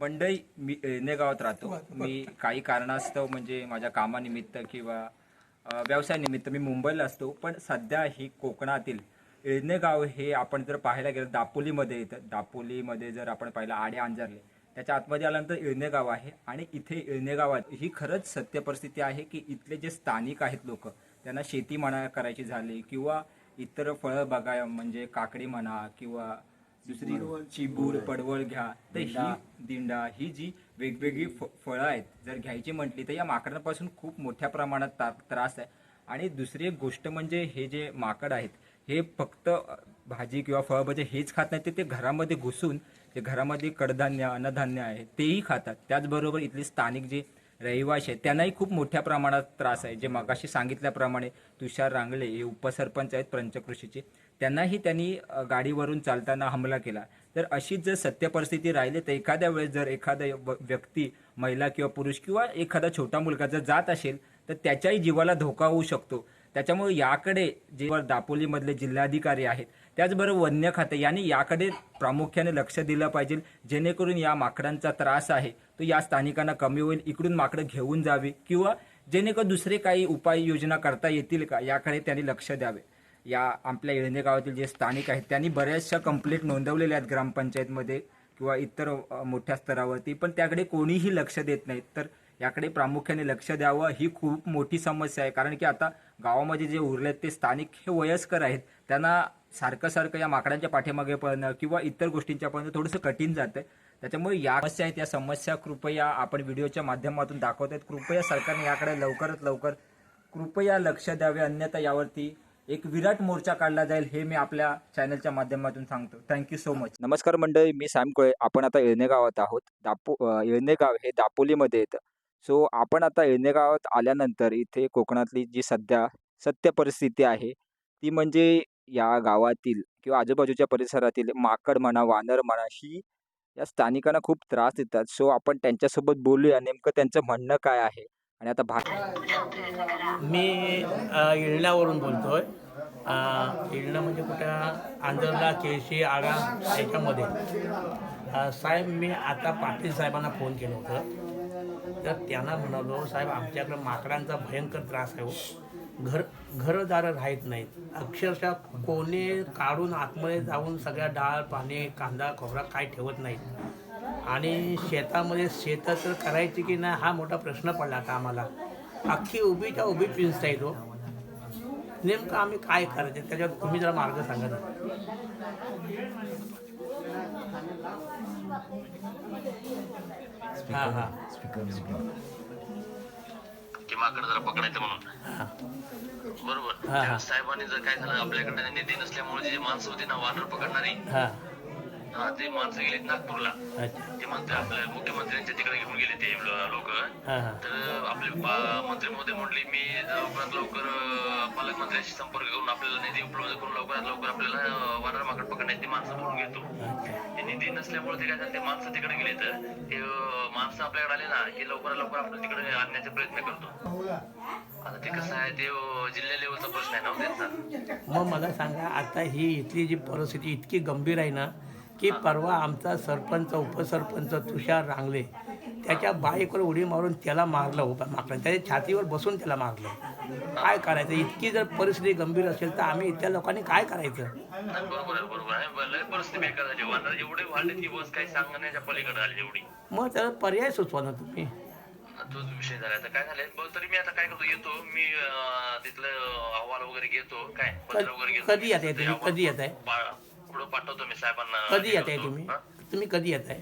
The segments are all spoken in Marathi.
मंडई मी येणे गावात राहतो. मी काही कारणास्तव म्हणजे माझ्या कामानिमित्त किंवा व्यवसायानिमित्त मी मुंबईला असतो. पण सध्या ही कोकणातील गाव हे आपण जर पाहायला गेलं दापोलीमध्ये येतं. दापोलीमध्ये जर आपण पाहिलं आडे अंजारले त्याच्या आतमध्ये आल्यानंतर गाव आहे. आणि इथे गावात ही खरंच सत्य परिस्थिती आहे की इथले जे स्थानिक आहेत लोक त्यांना शेती म्हणा करायची झाली किंवा इतर फळं बघा म्हणजे काकडी म्हणा किंवा दुसरी चिबूड पडवळ घ्या. तर ही दिंडा ही जी वेगवेगळी फळं आहेत जर घ्यायची म्हटली तर या माकडांपासून खूप मोठ्या प्रमाणात ता- त्रास आहे. आणि दुसरी एक गोष्ट म्हणजे हे जे माकड आहेत हे फक्त भाजी किंवा फळभाजी हेच खात नाही ते ते घरामध्ये घुसून ते घरामध्ये कडधान्य अन्नधान्य आहे तेही खातात. त्याचबरोबर इथले स्थानिक जे रहिवाशी आहेत त्यांनाही खूप मोठ्या प्रमाणात त्रास आहे. जे मगाशी सांगितल्याप्रमाणे तुषार रांगले हे उपसरपंच आहेत पंचकृषीचे. त्यांनाही त्यांनी गाडीवरून चालताना हमला केला. तर अशीच जर सत्य परिस्थिती राहिली तर एखाद्या वेळेस जर एखादा व- व्यक्ती महिला किंवा पुरुष किंवा एखादा छोटा मुलगा जर जात असेल तर त्याच्याही जीवाला धोका होऊ शकतो. त्याच्यामुळे याकडे जे दापोलीमधले जिल्हाधिकारी आहेत त्याचबरोबर वन्य खाते यांनी याकडे प्रामुख्याने लक्ष दिलं पाहिजे. जेणेकरून या माकडांचा त्रास आहे तो या स्थानिकांना कमी होईल इकडून माकडं घेऊन जावी किंवा जेणेकरून दुसरे काही उपाययोजना करता येतील का याकडे त्यांनी लक्ष द्यावे. या आपल्या येळणे गावातील जे स्थानिक आहेत त्यांनी बऱ्याचशा कंप्लेंट नोंदवलेल्या आहेत ग्रामपंचायतमध्ये किंवा इतर मोठ्या स्तरावरती. पण त्याकडे कोणीही लक्ष देत नाहीत. तर याकडे प्रामुख्याने लक्ष द्यावं ही खूप मोठी समस्या आहे. कारण की आता गावामध्ये जे उरलेत ते स्थानिक हे वयस्कर आहेत. त्यांना सारखं सारखं या माकडांच्या पाठीमागे पळणं किंवा इतर गोष्टींच्या पळणं थोडंसं कठीण जातं त्याच्यामुळे या समस्या आहेत या समस्या कृपया आपण व्हिडिओच्या माध्यमातून दाखवत आहेत. कृपया सरकारने याकडे लवकरात लवकर कृपया लक्ष द्यावे. अन्यथा यावरती एक विराट मोर्चा काढला जाईल हे मी आपल्या चॅनलच्या माध्यमातून सांगतो. थँक्यू सो मच नमस्कार मंडळी मी सॅम कोळे. आपण आता येळणे गावात आहोत. दापो अ, येळणे गाव हे दापोलीमध्ये येतं. सो आपण आता येळणे गावात आल्यानंतर इथे कोकणातली जी सध्या सत्य परिस्थिती आहे ती म्हणजे या गावातील किंवा आजूबाजूच्या परिसरातील माकड म्हणा वानर म्हणा ही या स्थानिकांना खूप त्रास देतात. सो आपण त्यांच्यासोबत बोलूया. नेमकं त्यांचं म्हणणं काय आहे? आणि आता भा मी इळण्यावरून बोलतोय. इळणं म्हणजे कुठं? आंध्रला केळशी आडा याच्यामध्ये. साहेब मी आता पाटील साहेबांना फोन केलं होतं. तर त्यांना म्हणालो साहेब आमच्याकडे माकडांचा भयंकर त्रास आहे हो. घर घरदारं राहत नाहीत. अक्षरशः कोणी काढून आतमध्ये जाऊन सगळ्या डाळ पाणी कांदा खोबरा काय ठेवत नाहीत. आणि शेतामध्ये शेतं तर करायची की नाही हा मोठा प्रश्न पडला आता आम्हाला. अख्खी उभीच्या उभी पिंचता येतो नेमकं आम्ही काय करायचं त्याच्यावर तुम्ही जरा मार्ग सांगा ना. हां हां. की माकडं जरा पकडायचं म्हणून. हां. बरोबर. हा, हा. साहेबांनी जर काय झालं आपल्याकडे निधी नसल्यामुळे जी माणसं होती ना वानर पकडणारी हां हा ते माणसं गेलीत नागपूरला. अच्छा. ते मंत्री आपल्या मुख्यमंत्र्यांच्या तिकडे घेऊन गेले ते लोक. हां हां. तर आपले पा- मंत्री महोदय म्हटले मी लवकरात लवकर अं, पालकमंत्र्यांशी संपर्क करून आपल्याला निधी उपलब्ध करून लवकरात लवकर आपल्याला अं, वानर माकड पकडण्याची माणसं म्हणून घेतो. अच्छा. ते निधी नसल्यामुळे ते काय झालं ते माणसं तिकडे गेले तर ते अं, माणसं आपल्याकडे आले ना की लवकरात लवकर आपण तिकडे आणण्याचा प्रयत्न करतो. आता ते कसं आहे ते अं, जिल्हा लेवलचा प्रश्न आहे ना हो त्यांचा. मग मला सांगा आता ही इथली जी परिस्थिती इतकी गंभीर आहे ना की परवा आमचा सरपंच उपसरपंच तुषार रांगले त्याच्या बाईकवर उडी मारून त्याला मारलं उभा मारलं त्याच्या छातीवर बसून त्याला मारलं. काय करायचं? इतकी जर परिस्थिती गंभीर असेल तर आम्ही इथल्या लोकांनी काय करायचं? मग त्याला पर्याय सुचवा ना तुम्ही. तोच विषय झाला. आता काय तरी मी आता काय करतो? येतो. मी तिथलं अहवाल वगैरे घेतो. काय? पत्र वगैरे घेतो. कधी येत आहे कधी येत आहे पुढं पाठवतो मी साहेबांना कधी हे येत आहे. तुम्ही? हा? तुम्ही कधी येत आहे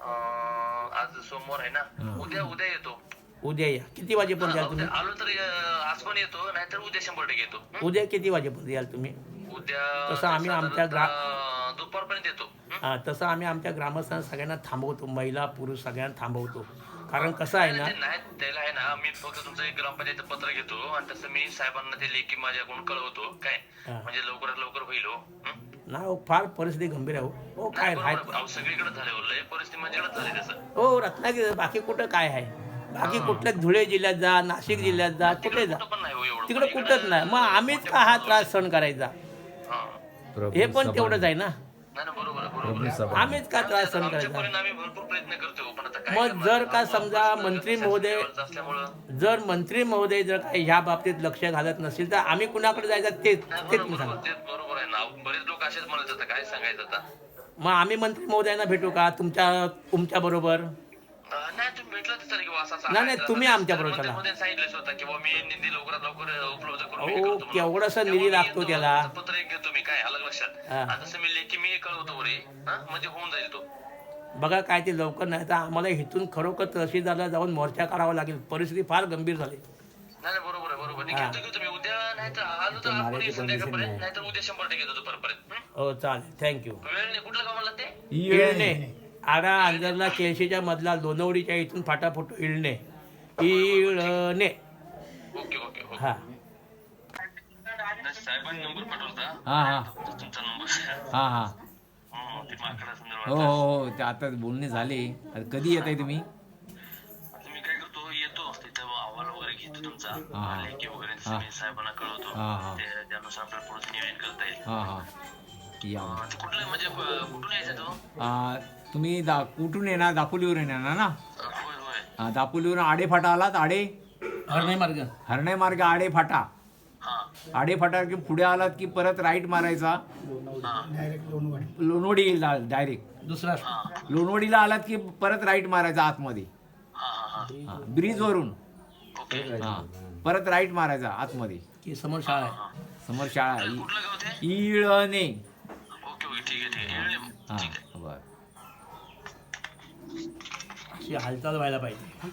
अं, आज सोमवार आहे ना. उद्या उद्या येतो. उद्या या. किती वाजेपर्यंत याल तुम्ही? उद्या आलो तर अं, आज पण येतो नाहीतर उद्या शंभर टक्के येतो? उद्या किती वाजेपर्यंत याल तुम्ही? उद्या तसं आम्ही आमच्या ग्रा- साधारणतः दुपारपर्यंत येतो. हं? हा तसं आम्ही आमच्या ग्रामस्थांना सगळ्यांना थांबवतो महिला पुरुष सगळ्यांना थांबवतो. कारण कसं आहे ना ते नाही त्याला आहे ना मी फक्त तुमचं एक ग्रामपंचायत पत्र घेतो आणि तसं मी साहेबांना ते लेखी माझ्याकडून कळवतो काय? हा. म्हणजे लवकरात लवकर होईल हो. हं? ना हो, फार परिस्थिती गंभीर आहे हो. हो काय नाही, सगळीकडे झाले हो. लय परिस्थिती माझ्याकडे झाली तसं. हो रत्नागिरी बाकी कुठं काय आहे? बाकी कुठल्या धुळे जिल्ह्यात जा नाशिक जिल्ह्यात जा कुठे जा? कुठं पण नाही हो एवढं. तिकडे कुठंच नाही. मग आम्हीच का हा त्रास सहन करायचा? हा. हे पण तेवढंच आहे ना? आम्हीच का त्रास सहन आमच्या करायचा? परिणामी भरपूर प्रयत्न करतो पण आता काय मग? जर का समजा मंत्री महोदय- जर मंत्री महोदय जर काही ह्या बाबतीत लक्ष घालत नसतील तर आम्ही कुणाकडे जायचं ते नाही, ते तुम्ही असेच म्हणत होते काय सांगायचं आता मग आम्ही मंत्री महोदयांना भेटू का तुमच्या तुमच्या बरोबर अं, नाही तुम्ही भेटलं तर की असं असं नाही, आहे. नाही, तुम्ही तर आमच्या बरोबर चला. की बुवा मी निधी लवकरात लवकर उपलब्ध करून मी अहो, करतो म्हणून. केवढासा निधी त्यामुळे मी लागतो त्याला. तुमचं पत्र एक घेतो मी काय अलग लक्षात हा. मी लेखी मी कळवतो रे हा म्हणजे होऊन जाईल तो बघा काय ते लवकर नाही तर आम्हाला इथून खरोखर तहसीलदारला जाऊन मोर्चा करावा लागेल परिस्थिती फार गंभीर झाली नाही नाही बरोबर आहे बरोबर आहे. हा. घेतो घेतो मी उद्या नाही तर आलो तर आपण संध्याकाळपर्यंत नाही. तर उद्या शंभर टक्के येतो दुपारपर्यंत हं? हो चालेल. थँक्यू वेळ नाही. कुठलं गाव म्हणला ते? इळणे आडा अंजरला केळशीच्या मधला लोणवडीच्या इथून फाटाफोटो Ilane Ilane okay okay okay. हा. नाही, साहेबांनी नंबर पाठवला हा हा. होता तुमचा नंबर. हा हा. हं, ते माकडा हो संदर्भात हो हो ते आता बोलणे झाले. आता कधी येत आहे तुम्ही? तुमचा. लेखी वगैरे. मी साहेबांना कळवतो. ते- त्यानुसार आपल्याला पुढचं नियोजन करता येईल. हा हा. या. अं, ते कुठलं म्हणजे ब- कुठून यायचं तो? आ, तुम्ही दा कुठून येणार? दापोलीवरून येणार ना? अं, होय होय. आ, दापोलीवरून आडे फाटा आलात? आडे? हरणे मार्ग. हरणे मार्ग आडे फाटा. हा. आडे फाटा की पुढे आलात की परत राईट मारायचा? हा. लोणवडी. डायरेक्ट दुसरा लोणवडीला आलात की परत राईट मारायचा आतमध्ये? हा हा हा. ब्रिजवरून ओके. हा. परत राईट मारायचा आतमध्ये. की समोर शाळा आहे. समोर शाळा तर कुठलं गाव ते? इ- इळणे. Okay okay. ठीक आहे ठीक आहे. हा ठीक आहे. बर. अशी हालचाल व्हायला पाहिजे.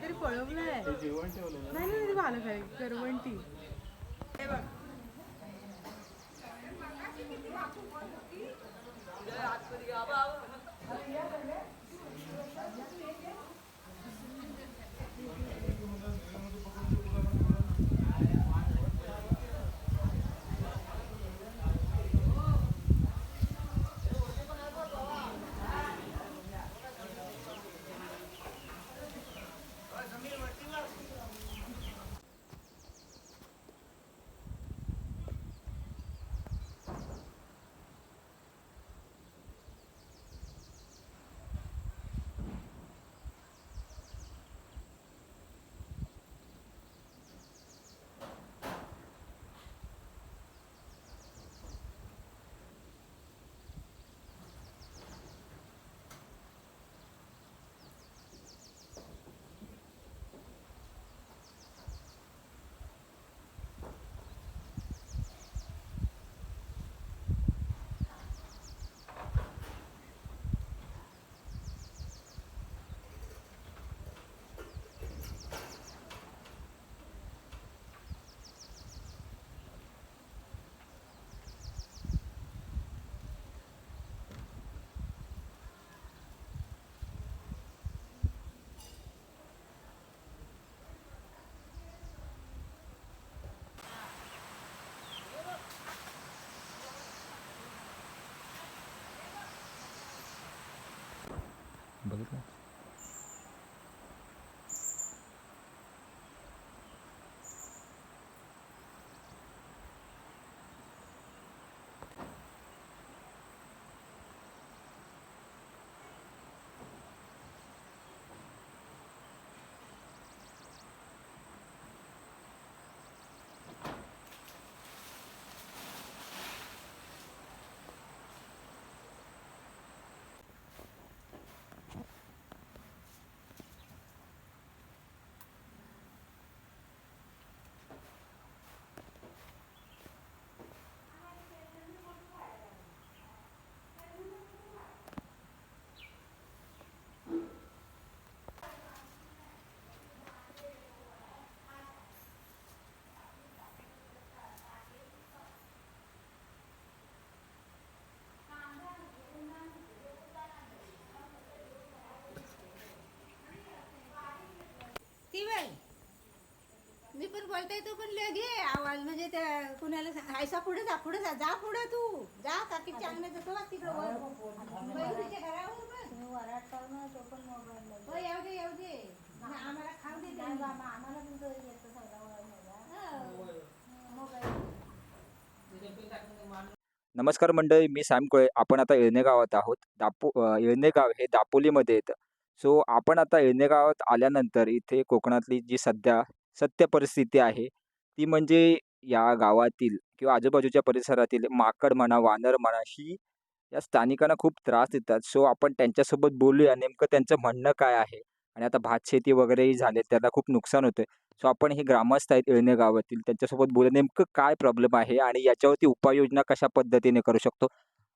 काहीतरी पळवलंय. नाही नाही ते भालं काय करवंटी. हे बघ. Бажано. बोलताय तू पण ले घे आवाज. म्हणजे त्या कुणाला हायसा पुढे जा पुढे जा जा पुढे तू. जा काकीच्या अंगणात जातो बघ तिकडं वर. घरावर. हो, येऊ दे येऊ दे. आम्हाला खाऊ दे त्यांनी. नमस्कार मंडळी मी सॅम कोळे. आपण आता येळणे गावात आहोत. दापो येळणे गाव हे दापोलीमध्ये येतं. सो आपण आता येळणे गावात आल्यानंतर इथे कोकणातली जी सध्या सत्य परिस्थिती आहे. ती म्हणजे या गावातील किंवा आजूबाजूच्या परिसरातील माकड म्हणा वानर म्हणा ही या स्थानिकांना खूप त्रास देतात. सो आपण त्यांच्यासोबत बोलूया नेमकं त्यांचं म्हणणं काय आहे? आणि आता भात शेती वगैरेही झाले त्यांना खूप नुकसान होतं सो आपण हे ग्रामस्थ आहेत येळणे गावातील त्यांच्यासोबत बोलूया नेमकं काय प्रॉब्लेम आहे आणि याच्यावरती उपाययोजना कशा पद्धतीने करू शकतो?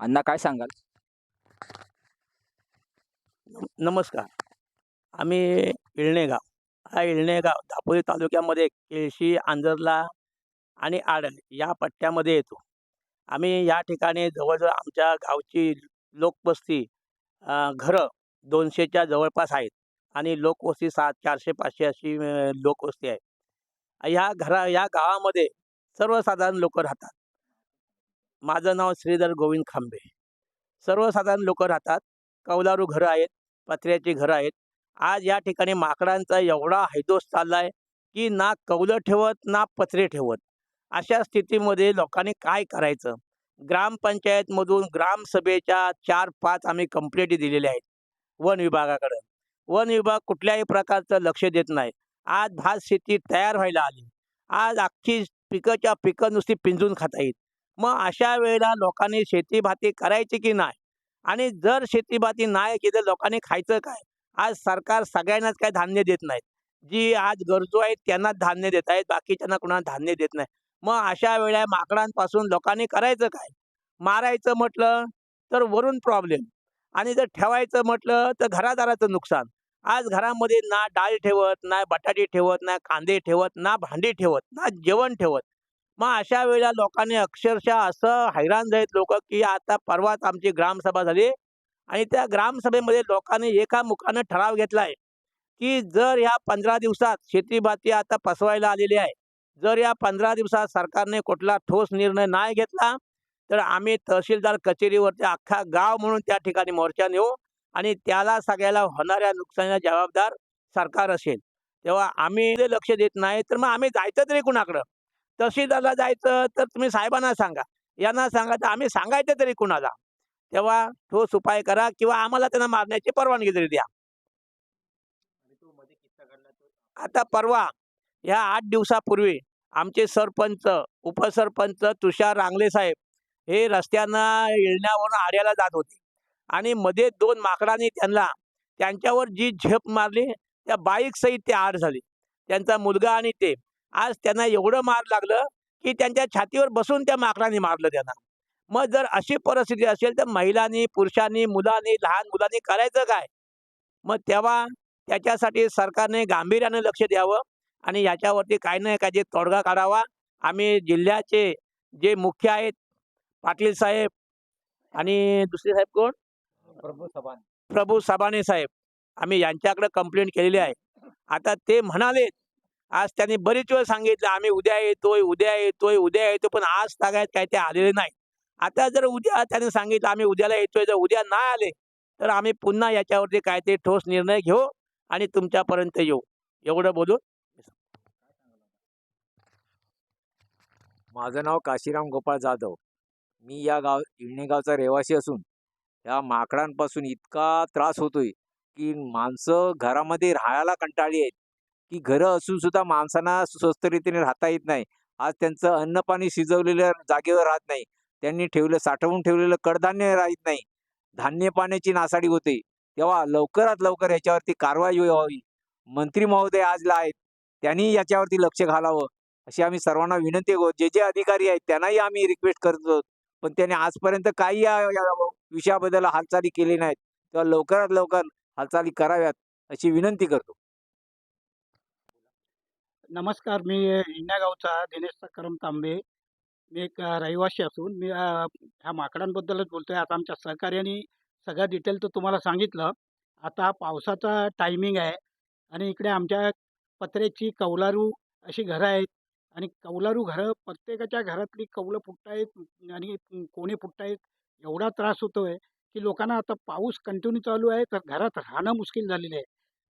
अण्णा काय सांगाल? नमस्कार. आम्ही इळणे गाव. हा गाव दापोली तालुक्यामध्ये केळशी आंजरला आणि आडण या पट्ट्यामध्ये येतो. आम्ही या ठिकाणी जवळजवळ आमच्या गावची लोकवस्ती घरं दोनशेच्या जवळपास आहेत आणि लोकवस्ती सात चारशे पाचशे अशी लोकवस्ती आहे. ह्या घरा या गावामध्ये सर्वसाधारण लोक राहतात. माझं नाव श्रीधर गोविंद खांबे. सर्वसाधारण लोक राहतात. कौलारू घरं आहेत पत्र्याची घरं आहेत आज या ठिकाणी माकडांचा एवढा हैदोस चाललाय की ना कौलं ठेवत ना पत्रे ठेवत. अशा स्थितीमध्ये लोकांनी काय करायचं? ग्रामपंचायतमधून ग्रामसभेच्या चार पाच आम्ही कंप्लेंटी दिलेल्या आहेत वन विभागाकडं. वन विभाग कुठल्याही प्रकारचं लक्ष देत नाही. आज भात शेती तयार व्हायला आली. आज अख्खी पिकंच्या पिकं नुसती पिंजून खाता येईल मग अशा वेळेला लोकांनी शेती भाती करायची की नाही? आणि जर शेतीभाती नाही केलं लोकांनी खायचं काय? आज सरकार सगळ्यांनाच काय धान्य देत नाहीत. जी आज गरजू आहेत त्यांनाच धान्य देत आहेत बाकीच्यांना कुणाला धान्य देत नाही. मग अशा वेळा माकडांपासून लोकांनी करायचं काय? मारायचं म्हटलं तर वरून प्रॉब्लेम आणि जर ठेवायचं म्हटलं तर घरादाराचं नुकसान. आज घरामध्ये ना डाळ ठेवत ना बटाटे ठेवत ना कांदे ठेवत ना भांडी ठेवत ना जेवण ठेवत. मग अशा वेळेला लोकांनी अक्षरशः असं हैराण झालेत लोक की आता परवाच आमची ग्रामसभा झाली. आणि त्या ग्रामसभेमध्ये लोकांनी एका मुखानं ठराव घेतला आहे की जर या पंधरा दिवसात शेतीभाती आता फसवायला आलेली आहे जर या पंधरा दिवसात सरकारने कुठला ठोस निर्णय नाही घेतला तर आम्ही तहसीलदार कचेरीवरती अख्खा गाव म्हणून त्या ठिकाणी मोर्चा नेऊ आणि त्याला सगळ्याला होणाऱ्या नुकसानीला जबाबदार सरकार असेल. तेव्हा आम्ही लक्ष देत नाही तर मग आम्ही जायचं तरी कुणाकडं? तहसीलदारला जायचं तर तुम्ही साहेबांना सांगा यांना सांगा तर आम्ही सांगायचं तरी कुणाला? तेव्हा ठोस उपाय करा किंवा आम्हाला त्यांना मारण्याची परवानगी तरी द्या. आता परवा ह्या आठ दिवसापूर्वी आमचे सरपंच उपसरपंच तुषार रांगले साहेब हे रस्त्यानं येण्यावरून आड्याला जात होते. आणि मध्ये दोन माकडांनी त्यांना त्यांच्यावर जी झेप मारली त्या बाईक सहित ते आड झाले. त्यांचा मुलगा आणि ते. आज त्यांना एवढं मार लागलं की त्यांच्या छातीवर बसून त्या माकडांनी मारलं त्यांना. मग जर अशी परिस्थिती असेल तर महिलांनी पुरुषांनी मुलांनी लहान मुलांनी करायचं काय? मग तेव्हा त्याच्यासाठी सरकारने गांभीर्यानं लक्ष द्यावं आणि याच्यावरती काही नाही जे तोडगा काढावा. आम्ही जिल्ह्याचे जे मुख्य आहेत पाटील साहेब आणि दुसरे साहेब कोण? प्रभू सभान प्रभू सबाने साहेब. आम्ही यांच्याकडे कंप्लेंट केलेली आहे. आता ते म्हणाले आज त्यांनी बरीच वेळ सांगितलं आम्ही उद्या येतोय उद्या येतोय उद्या येतोय पण आज तागायत काय ते आलेले नाही आता जर उद्या त्याने सांगितलं आम्ही उद्याला येतोय जर उद्या नाही आले तर आम्ही पुन्हा याच्यावरती काय ते ठोस निर्णय घेऊ आणि तुमच्यापर्यंत येऊ. एवढं बोलून माझं नाव काशीराम गोपाळ जाधव. मी या गाव इळणे गावचा रहिवासी असून या माकडांपासून इतका त्रास होतोय की माणसं घरामध्ये राहायला कंटाळली आहेत. की घरं असून सुद्धा माणसांना स्वस्त रीतीने राहता येत नाही. आज त्यांचं अन्न पाणी शिजवलेलं जागेवर राहत नाही. त्यांनी ठेवलं साठवून ठेवलेलं कडधान्य राहत नाही. धान्य पाण्याची नासाडी होते. तेव्हा लवकरात लवकर याच्यावरती कारवाई व्हावी. मंत्री महोदय आजला आहेत. त्यांनी याच्यावरती लक्ष घालावं. अशी आम्ही सर्वांना विनंती करू जे जे अधिकारी आहेत त्यांनाही आम्ही रिक्वेस्ट करतो पण त्यांनी आजपर्यंत काही या विषयाबद्दल हालचाली केली नाहीत. तेव्हा लवकरात लवकर हालचाली कराव्यात अशी विनंती करतो. नमस्कार. मी हिंडागावचा दिनेश सकारम तांबे मी एक रहिवासी असून मी ह्या माकडांबद्दलच बोलतो आहे आता आमच्या सहकार्याने सगळं डिटेल तर तुम्हाला सांगितलं. आता पावसाचा टायमिंग आहे आणि इकडे आमच्या पत्र्याची कौलारू अशी घरं आहेत आणि कौलारू घरं प्रत्येकाच्या घरातली कौलं फुटतायत आणि कोणे फुटतायत एवढा त्रास होतो आहे की लोकांना आता पाऊस कंटिन्यू चालू आहे तर घरात राहणं मुश्किल झालेलं आहे.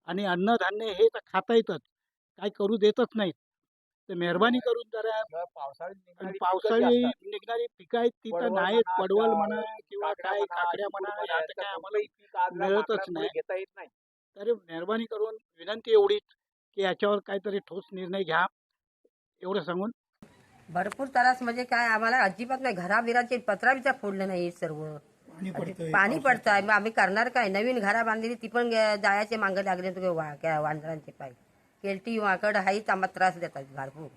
आणि अन्नधान्य हे तर खाता येतच. काय करू देतच नाहीत. तर मेहरबानी करून जरा आणि पावसाळी निघणारी पिकं आहेत ती तर नाहीत पडवल म्हणा किंवा काय काकड्या म्हणा या तर काय आम्हाला मिळतच नाही. घेता येत नाही. तर मेहरबानी करून विनंती एवढीच की याच्यावर काहीतरी ठोस निर्णय घ्या एवढं सांगून. भरपूर त्रास म्हणजे काय आम्हाला अजिबात नाही. घराबिराचे पत्रा बित्रा फोडलं नाही सर्व. पाणी पडतं आहे मग आम्ही करणार काय? नवीन घरा बांधली ती पण जायचे मागं लागले तुझे वांदरांचे पाय. केलटी वाकड हाईच आम्हाला त्रास देतात भरपूर.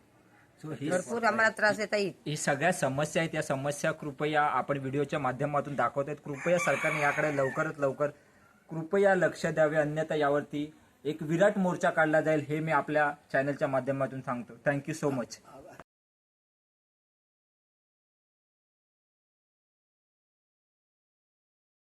सो ही भरपूर आम्हाला त्रास देत आहेत ही सगळ्या समस्या आहेत या समस्या कृपया आपण व्हिडिओच्या माध्यमातून दाखवत आहेत कृपया सरकारने याकडे लवकरात लवकर कृपया लक्ष द्यावे. अन्यथा यावरती एक विराट मोर्चा काढला जाईल हे मी आपल्या चॅनलच्या माध्यमातून सांगतो. Thank you so much